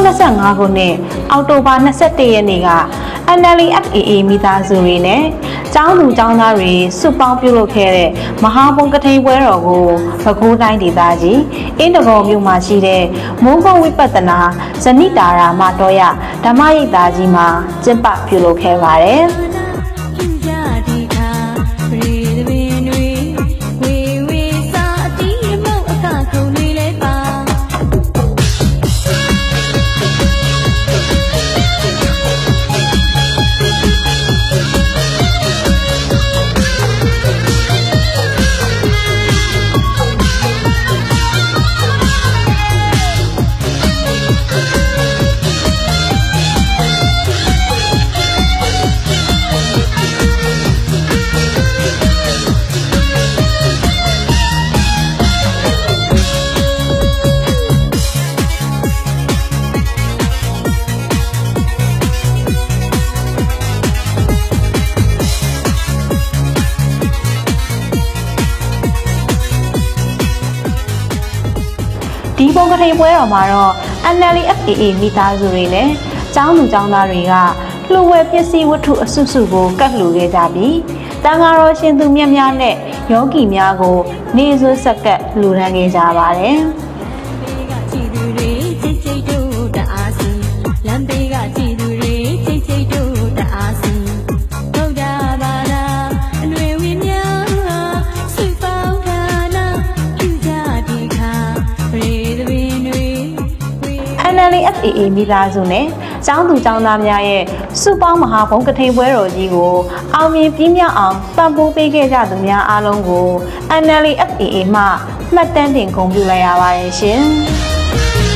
2025ခုနှစ်အောက်တိုဘာ21ရက်နေ့က NLD FAA မိသားစုတွေနဲ့ကျောင်းသူကျောင်းသားတွေစုပေါင်းပြုလုပ်ခဲ့တဲ့မဟာဘုံကထိန်ပွဲတော်ကိုပဲခူးတိုင်းဒေသကြီးအင်းတကောမြို့မှာရှိတဲ့မုံကုတ်ဝိပဿနာဇနိတာရာမတော်ရဓမ္မရိပ်သာကြီးမှာကျင်းပပြုလုပ်ခဲ့ပါတယ်။ယူ ဒီပုံကထိန်ပွဲတော်မှာတော့ NLD FAA မိသားစုတွေနဲ့ကျောင်းသူကျောင်းသားတွေကလှူဝဲပစ္စည်းဝတ္ထုအစုစုကိုကတ်လှူခဲ့ကြပြီးတန်ဃာတော်ရှင်သူမြတ်များနဲ့ယောဂီများကို နေဆွဆက်ကတ်လှူဒန်းခဲ့ကြပါတယ်။ NLD FAA မိသားစုနဲ့ကျောင်းသူကျောင်းသားများရဲ့စုပေါင်းမဟာဘုံကထိန်ပွဲတော်ကြီးကိုအောင်မြင်ပြည့်မြောက်အောင်ပံ့ပိုးပေးခဲ့ကြသူများအားလုံးကို NLD FAA မှမှတ်တမ်းတင်ဂုဏ်ပြုလိုက်ရပါတယ်ရှင်။